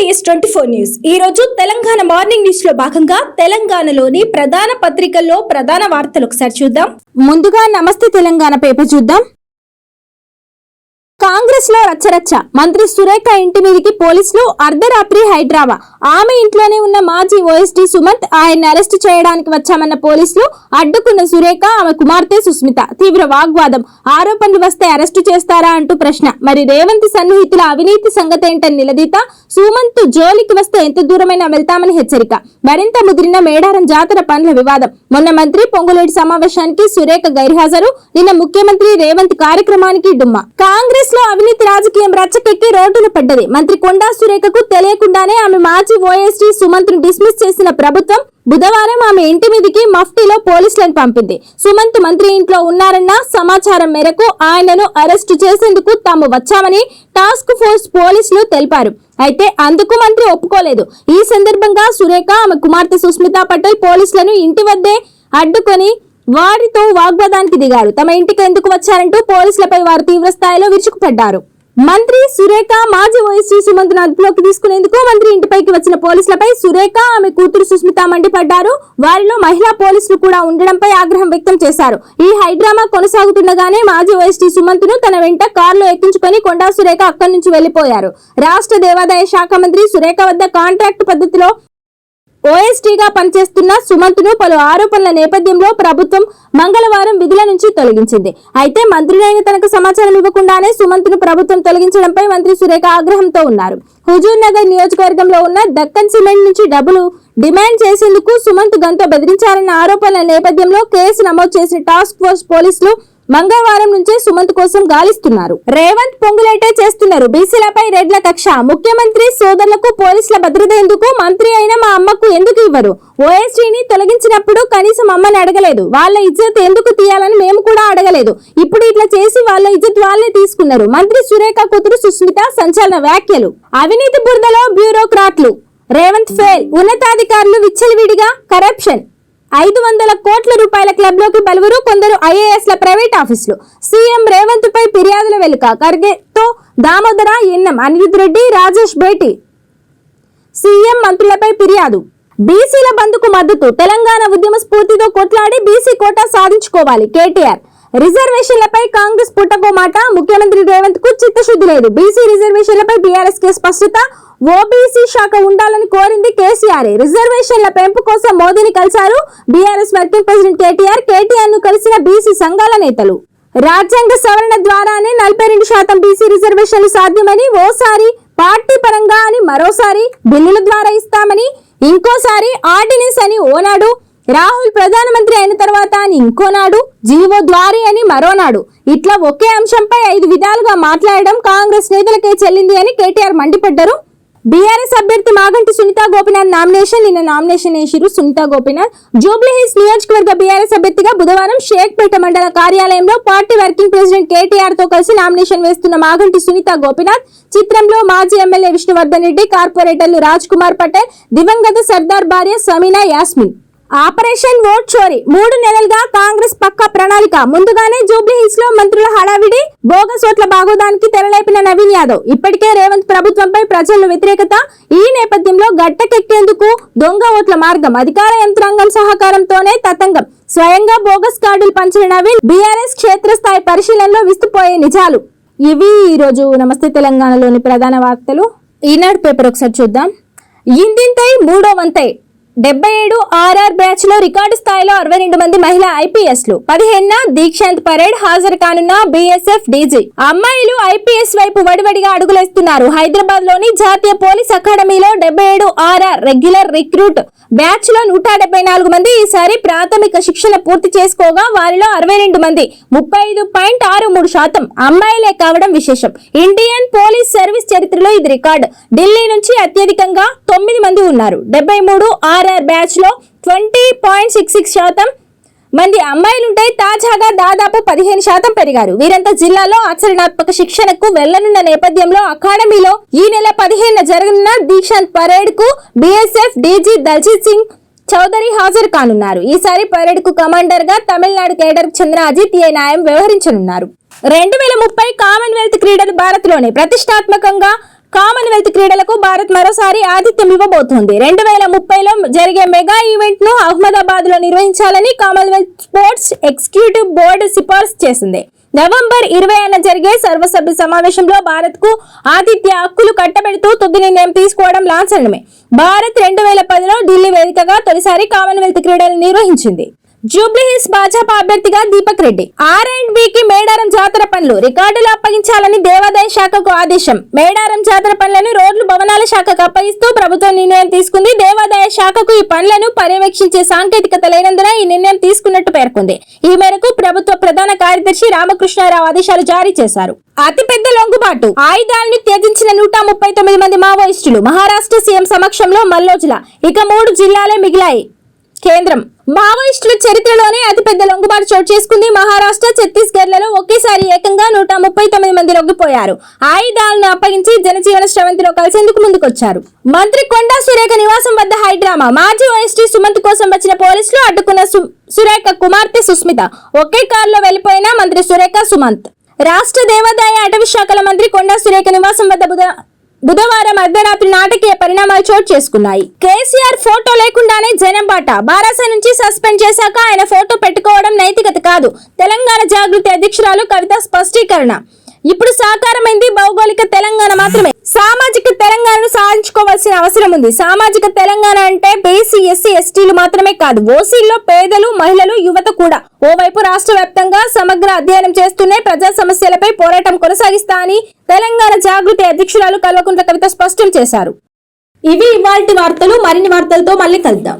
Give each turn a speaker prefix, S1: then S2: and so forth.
S1: TS twenty four news. ఈ రోజు Telangana morning న్యూస్లో భాగంగా తెలంగాణలోని ప్రధాన పత్రికల్లో ప్రధాన వార్తలు ఒకసారి చూద్దాం. ముందుగా నమస్తే తెలంగాణ పేపర్ చూద్దాం. కాంగ్రెస్లో రచ్చరచ్చ. మంత్రి సురేఖ ఇంటి మీదికి పోలీసులు అర్ధరాత్రి హైడ్రామా ఆమె ఇంట్లోనే ఉన్న మాజీ ఓఎస్డీ సుమంత్ ఆయన్ని అరెస్ట్ చేయడానికి వచ్చామన్న పోలీసులు అడ్డుకున్న సురేఖ ఆమె కుమార్తె సుస్మిత. తీవ్ర వాగ్వాదం. ఆరోపణలు వస్తే అరెస్టు చేస్తారా అంటూ ప్రశ్న. మరి రేవంత్ సన్నిహితుల అవినీతి సంగతి ఏంటని నిలదీత సుమంత్ జోలికి వస్తే ఎంత దూరమైనా వెళ్తామని హెచ్చరిక. మరింత ముదిరిన మేడారం జాతర పనుల వివాదం. మొన్న మంత్రి పొంగులేటి సమావేశానికి సురేఖ గైర్హాజరు. నిన్న ముఖ్యమంత్రి రేవంత్ కార్యక్రమానికి డుమ్మ. కాంగ్రెస్ లో అవినీతి రాజకీయం రచ్చకెక్కి రోడ్డున పడ్డది. మంత్రి కొండా సురేఖకు తెలియకుండానే ఆమె మాజీ ఓఎస్టీ సుమంత్ను డిస్మిస్ చేసిన ప్రభుత్వం బుధవారం ఆమె ఇంటి మీదికి మఫ్టీలో పోలీసులను పంపింది. సుమంత్ మంత్రి ఇంట్లో ఉన్నారన్న సమాచారం మేరకు ఆయనను అరెస్టు చేసేందుకు తాము వచ్చామని టాస్క్ ఫోర్స్ పోలీసులు తెలిపారు. అయితే అందుకు మంత్రి ఒప్పుకోలేదు. ఈ సందర్భంగా సురేఖ ఆమె కుమార్తె సుస్మితా పటేల్ పోలీసులను ఇంటి వద్దే అడ్డుకొని వారితో వాగ్వాదానికి దిగారు. తమ ఇంటికి ఎందుకు వచ్చారంటూ పోలీసులపై వారు తీవ్ర స్థాయిలో విరుచుకుపడ్డారు. మంత్రి సురేఖ మాజీ వైఎస్టీ సుమంత్ను అదుపులోకి తీసుకునేందుకు మంత్రి ఇంటిపైకి వచ్చిన పోలీసులపై సురేఖ ఆమె కూతురు సుస్మిత మండిపడ్డారు. వారిలో మహిళా పోలీసులు కూడా ఉండడంపై ఆగ్రహం వ్యక్తం చేశారు. ఈ హైడ్రామా కొనసాగుతుండగానే మాజీ వైఎస్టీ సుమంత్ను తన వెంట కారులో ఎక్కించుకొని కొండా సురేఖ అక్కడి నుంచి వెళ్ళిపోయారు రాష్ట్ర దేవాదాయ శాఖ మంత్రి సురేఖ వద్ద కాంట్రాక్ట్ పద్ధతిలో ఓఎస్టీగా పనిచేస్తున్న సుమంత్ను పలు ఆరోపణల నేపథ్యంలో ప్రభుత్వం మంగళవారం విధుల నుంచి తొలగించింది. అయితే మంత్రులైన తనకు సమాచారం ఇవ్వకుండానే సుమంత్ను ప్రభుత్వం తొలగించడంపై మంత్రి సురేఖ ఆగ్రహంతో ఉన్నారు. హుజూర్ నగర్ నియోజకవర్గంలో ఉన్న దక్కన్ సిమెంట్ నుంచి డబ్బులు డిమాండ్ చేసేందుకు సుమంత్ గంతో బెదిరించారన్న ఆరోపణల నేపథ్యంలో కేసు నమోదు చేసిన టాస్క్ ఫోర్స్ పోలీసులు మంగళవారం నుంచే సుమంత్ కోసం గాలిస్తున్నారు. రేవంత్ పొంగులేటే చేస్తున్నారు. బీసీలపై రెడ్ల కక్ష. ముఖ్యమంత్రి సోదరులకు పోలీసుల భద్రత ఎందుకు? మంత్రి అయిన మా అమ్మకు ఎందుకు ఇవ్వరు? ఓఎస్టీని తొలగించినప్పుడు కనీసం అమ్మని అడగలేదు. వాళ్ళ ఇజ్జత్ ఎందుకు తీయాలని మేము కూడా అడగలేదు. ఇప్పుడు ఇట్లా చేసి వాళ్ళ ఇజ్జత్ వాళ్ళే తీసుకున్నారు. మంత్రి సురేఖ కూతురు సుస్మిత సంచలన వ్యాఖ్యలు. అవినీతి బురదలో బ్యూరోక్రాట్లు. రేవంత్ ఫెయిల్. ఉన్నతాధికారులు విచ్చలవిడిగా. కరప్షన్. ఐదు వందల కోట్ల రూపాయల క్లబ్లోకి పలువురు కొందరు ఐఏఎస్ల ప్రైవేట్ ఆఫీసులు. సీఎం రేవంత్ పై ఫిర్యాదుల వెలుక ఖర్గేతో దామోదర ఎన్ఎం అనిరుద్ రెడ్డి రాజేష్ భేటీ. సీఎం మంత్రులపై ఫిర్యాదు. బీసీల బంధుకు మద్దతు. తెలంగాణ ఉద్యమ స్ఫూర్తితో కొట్లాడి బీసీ కోటా సాధించుకోవాలి కేటీఆర్. రిజర్వేషన్లపై కాంగ్రెస్ పుట్టకో మాట ముఖ్యమంత్రి రేవంత్కు చిత్తశుద్ధి లేదు. బీసీ రిజర్వేషన్లపై బీఆర్ఎస్ కే స్పష్టత ఓబీసీ శాఖ ఉండాలని కోరింది కేసీఆర్. రిజర్వేషన్ల పెంపు కోసం మోదీని కలిశారు బీఆర్ఎస్ వర్కింగ్ ప్రెసిడెంట్ కేటీఆర్ కేటీఆర్ను కలిసిన బీసీ సంఘాల నేతలు. రాజ్యాంగ సవరణ ద్వారానే నలభై రెండు శాతం బీసీ రిజర్వేషన్లు సాధ్యమని ఓసారి పార్టీ పరంగా అని మరోసారి బిల్లుల ద్వారా ఇస్తామని ఇంకోసారి ఆర్డినెన్స్ అని ఓనాడు. రాహుల్ ప్రధానమంత్రి అయిన తర్వాత అని ఇంకోనాడు. జీవో ద్వారి అని మరోనాడు. ఇట్లా ఒకే అంశంపై ఐదు విధాలుగా మాట్లాడడం కాంగ్రెస్ నేతలకే చెల్లింది అని కేటీఆర్ మండిపడ్డారు. బీఆర్ఎస్ అభ్యర్థి మాగంటి సునీతా గోపినాథ్ నామినేషన్. నిన్న నామినేషన్ వేసిరు సునీతా గోపినాథ్. జూబ్లీ హిల్స్ నియోజకవర్గ బీఆర్ఎస్ అభ్యర్థిగా బుధవారం షేక్పేట మండల కార్యాలయంలో పార్టీ వర్కింగ్ ప్రెసిడెంట్ కేటీఆర్తో కలిసి నామినేషన్ వేస్తున్న మాగంటి సునీత గోపినాథ్ చిత్రంలో మాజీ ఎమ్మెల్యే విష్ణువర్ధన్ రెడ్డి కార్పొరేటర్లు రాజ్ కుమార్ పటేల్ దివంగత సర్దార్ భార్య సమీనా యాస్మిన్. ఆపరేషన్ ఓట్ చోరీ. మూడు నెలలుగా కాంగ్రెస్ పక్క ప్రణాళిక. ముందుగానే జూబ్లీ హిల్స్లో మంత్రుల హడావిడి బోగస్ ఓట్ల బాగోదానికి తెరలేపిన నవీన్ యాదవ్. ఇప్పటికే రేవంత్ ప్రభుత్వంపై ప్రజల వ్యతిరేకత ఈ నేపథ్యంలో గట్టకెక్కేందుకు దొంగ ఓట్ల మార్గం అధికార యంత్రాంగం సహకారంతోనే తతంగం. స్వయంగా బోగస్ కార్డులు పంచిన నవీన్ బీఆర్ఎస్ క్షేత్రస్థాయి పరిశీలనలో విస్తుపోయే నిజాలు. ఇవి ఈ రోజు నమస్తే తెలంగాణలోని ప్రధాన వార్తలు. ఈనాడు పేపర్ ఒకసారి చూద్దాం. ఇందింతై మూడో వంతై డెబ్బై ఏడు ఆర్ఆర్ బ్యాచ్లో రికార్డు స్థాయిలో అరవై రెండు మంది మహిళా ఐపీఎస్లు. పదిహేనున దీక్షాంత్ పరేడ్ హాజరు కానున్న బీఎస్ఎఫ్ డీజీ. అమ్మాయిలు ఐపీఎస్ వైపు వడివడిగా అడుగులేస్తున్నారు. హైదరాబాద్లోని జాతీయ పోలీస్ అకాడమీలో డెబ్బై ఏడు ఆర్ఆర్ రెగ్యులర్ రిక్రూట్. బ్యాచ్లో నూట డెబ్బై నాలుగు మంది ఈసారి ప్రాథమిక శిక్షణ పూర్తి చేసుకోగా వారిలో అరవై రెండు మంది. ముప్పై ఐదు పాయింట్ ఆరు మూడు శాతం అమ్మాయిలే కావడం విశేషం. ఇండియన్ పోలీస్ సర్వీస్ ఇది రికార్డు. ఢిల్లీ నుంచి అత్యధికంగా తొమ్మిది మంది ఉన్నారు. డెబ్బై మూడు ఆర్ఆర్ బ్యాచ్లో ట్వంటీ పాయింట్ సిక్స్ సిక్స్ శాతం మంది అమ్మాయిలుంటే తాజాగా దాదాపు పదిహేను శాతం పెరిగారు. వీరంతా జిల్లాలో ఆచరణాత్మక శిక్షణకు వెళ్ళనున్న నేపథ్యంలో అకాడమీలో ఈ నెల పదిహేను జరగనున్న దీక్షాంత్ పరేడ్కు బీఎస్ఎఫ్ డీజీ దల్జీత్ సింగ్ చౌదరి హాజరు కానున్నారు. ఈసారి పరేడ్కు కమాండర్గా తమిళనాడు కేడర్కు చెందిన అజిత్ ఏ న్యాయం వ్యవహరించనున్నారు. రెండు వేల ముప్పై కామన్వెల్త్ క్రీడలు భారత్లోనే ప్రతిష్టాత్మకంగా కామన్వెల్త్ క్రీడలకు భారత్ మరోసారి ఆతిథ్యం ఇవ్వబోతోంది. రెండు వేల ముప్పైలో జరిగే మెగా ఈవెంట్ను అహ్మదాబాద్లో నిర్వహించాలని కామన్వెల్త్ స్పోర్ట్స్ ఎగ్జిక్యూటివ్ బోర్డు సిఫార్సు చేసింది. నవంబర్ ఇరవై ఇరవైన జరిగే సర్వసభ్య సమావేశంలో భారత్కు ఆతిథ్య హక్కులు కట్టబెడుతూ తుది నిర్ణయం తీసుకోవడం లాంఛనమే. భారత్ రెండు వేల పదిలో ఢిల్లీ వేదికగా తొలిసారి కామన్వెల్త్ క్రీడలు నిర్వహించింది. జూబ్లీహిల్స్ భాజపా అభ్యర్థిగా దీపక్ రెడ్డి. ఆర్ అండ్ బికి మేడారం జాతర పనులు రికార్డులు అప్పగించాలని దేవాదాయ శాఖకు ఆదేశం. మేడారం జాతర పనులను రోడ్లు భవనాల శాఖకు అప్పగిస్తూ ప్రభుత్వం నిర్ణయం తీసుకుంది. దేవాదాయ శాఖకు ఈ పనులను పర్యవేక్షించే సాంకేతికత లేనందున ఈ నిర్ణయం తీసుకున్నట్టు పేర్కొంది. ఈ మేరకు ప్రభుత్వ ప్రధాన కార్యదర్శి రామకృష్ణారావు ఆదేశాలు జారీ చేశారు. అతిపెద్ద లొంగుబాటు. ఆయుధాలను త్యజించిన నూట ముప్పై తొమ్మిది మంది మావోయిస్టులు మహారాష్ట్ర సీఎం సమక్షంలో మల్లోజుల. ఇక మూడు జిల్లాలే మిగిలాయి. కేంద్రం. మావోయిస్టుల చరిత్రలోనే అతిపెద్ద లొంగుబాటు చోటు చేసుకుంది మహారాష్ట్ర. ఛత్తీస్గఢ్లలో ఒకేసారి ఏకంగా నూట ముప్పై తొమ్మిది మంది లొంగిపోయారు. ఆయుధాలను అప్పగించి జనజీవన శ్రవంతిలో కలిసేందుకు ముందుకొచ్చారు. మంత్రి కొండా సురేఖ నివాసం వద్ద హైడ్రామా. మాజీ ఓఎస్టీ సుమంత్ కోసం వచ్చిన పోలీసులు అడ్డుకున్న సురేఖ కుమార్తె సుస్మిత. ఒకే కారులో వెళ్ళిపోయిన మంత్రి సురేఖ సుమంత్. రాష్ట్ర దేవాదాయ అటవీ శాఖల మంత్రి కొండా సురేఖ నివాసం వద్ద బుధ బుధవారం అర్ధరాత్రి నాటకీయ పరిణామాలు చోటు చేసుకున్నాయి. కేసీఆర్ ఫోటో లేకుండానే జనం బాట. బారాస నుంచి సస్పెండ్ చేశాక ఆయన ఫోటో పెట్టుకోవడం నైతికత కాదు. తెలంగాణ జాగృతి అధ్యక్షురాలు కవిత స్పష్టీకరణ. ఇప్పుడు సాకారమైంది భౌగోళిక తెలంగాణ మాత్రమే. సామాజిక తెలంగాణను సాధించుకోవాల్సిన అవసరం ఉంది. సామాజిక తెలంగాణ అంటే బీసీ ఎస్సీ ఎస్టీలు మాత్రమే కాదు. ఓసీల్లో పేదలు మహిళలు యువత కూడా. ఓవైపు రాష్ట్ర వ్యాప్తంగా సమగ్ర అధ్యయనం చేస్తూనే ప్రజా సమస్యలపై పోరాటం కొనసాగిస్తా అని తెలంగాణ జాగృతి అధ్యక్షురాలు కల్వకుంట్ల కవిత స్పష్టం చేశారు. ఇవి ఇవాల్టి వార్తలు మరిన్ని వార్తలతో మళ్ళీ కలుద్దాం.